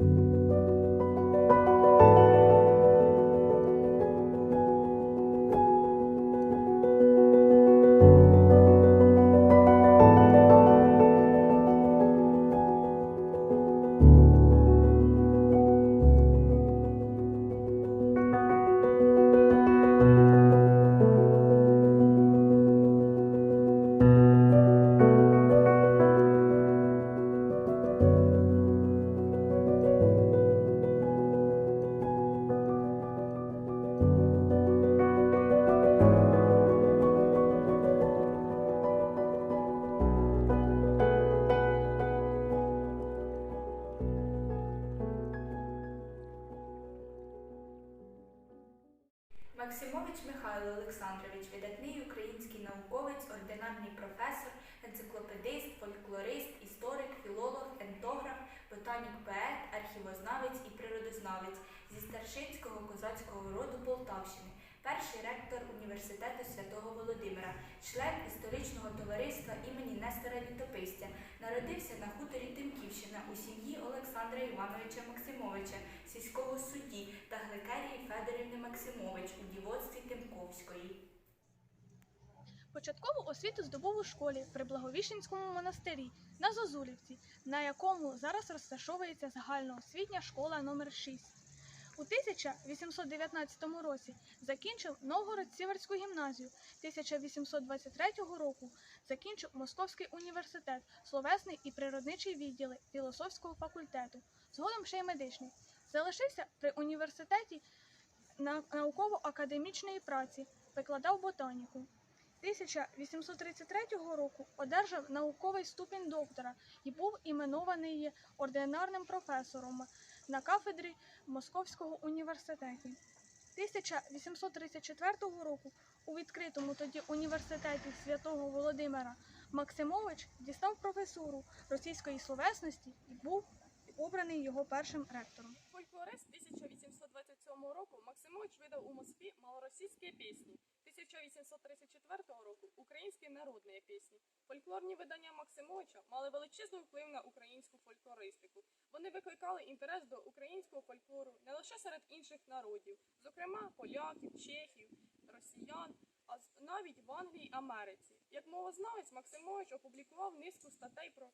thank you Максимович Михайло Олександрович, видатний український науковець, ординарний професор, енциклопедист, фольклорист, історик, філолог, ентограф, ботанік, поет, архівознавець і природознавець зі старшинського козацького роду Полтавщини, перший ректор університету святого Володимира, член історичного товариства імені Нестора Літописця, народився на хуторі Тимківщина у сім'ї Олександра Івановича Максимовича, сільського судді та Гликерії Федорівни Максимович у дівоцтві Тимковської. Початкову освіту здобув у школі при Благовіщенському монастирі на Зозулівці, на якому зараз розташовується загальноосвітня школа номер 6 У 1819 році закінчив Новгород-Сіверську гімназію. 1823 року закінчив Московський університет, словесний і природничий відділи філософського факультету, згодом ще й медичний. Залишився при університеті на- науково-академічної праці, викладав ботаніку. 1833 року одержав науковий ступінь доктора і був іменований ординарним професором на кафедрі Московського університету. 1834 року у відкритому тоді університеті святого Володимира Максимович дістав професуру російської словесності і був обраний його першим ректором. Фольклорист 1827 року Максимович видав у Москві малоросійські пісні. 1834 року українські народні пісні. Фольклорні видання Максимовича мали величезний вплив на українську фольклористику. Вони викликали інтерес до українського фольклору не лише серед інших народів, зокрема поляків, чехів, росіян, а навіть в Англії Америці. Як мовознавець Максимович опублікував низку статей про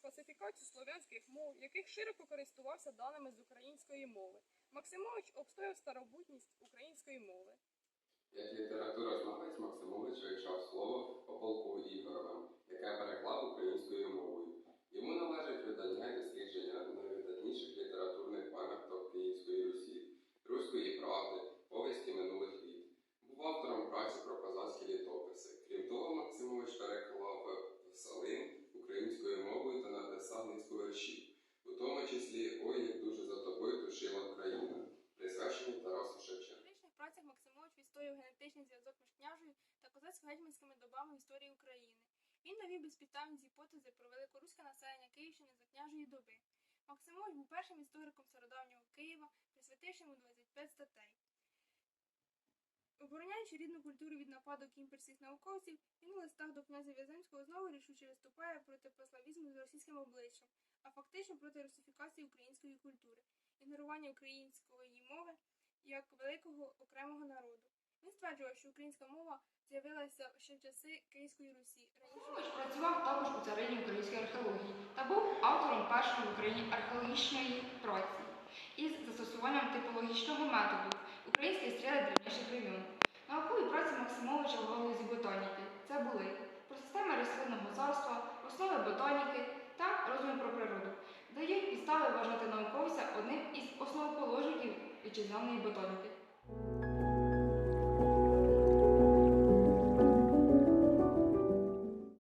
класифікацію слов'янських мов, яких широко користувався даними з української мови. Максимович обстояв старобутність української мови. Як літературознавець Максимович вивчав слово генетичний зв'язок між княжою та козацько-гетьманськими добами в історії України. Він навів безпідставні гіпотези про великоруське населення Київщини за княжої доби. Максимович був першим істориком стародавнього Києва, присвятивши йому 25 статей. Обороняючи рідну культуру від нападок імперських науковців, він у листах до князя В'яземського знову рішуче виступає проти пославізму з російським обличчям, а фактично проти русифікації української культури, ігнорування української мови як великого окремого народу. Він стверджував, що українська мова з'явилася ще в часи Київської Русі. Раніше працював також у царині української археології та був автором першої в Україні археологічної праці із застосуванням типологічного методу українські стріли древніших времен. Наукові праці Максимовича в галузі ботаніки це були про системи рослинного царства, основи ботаніки та розум про природу, дають підстави вважати науковця одним із основоположників вітчизняної ботаніки.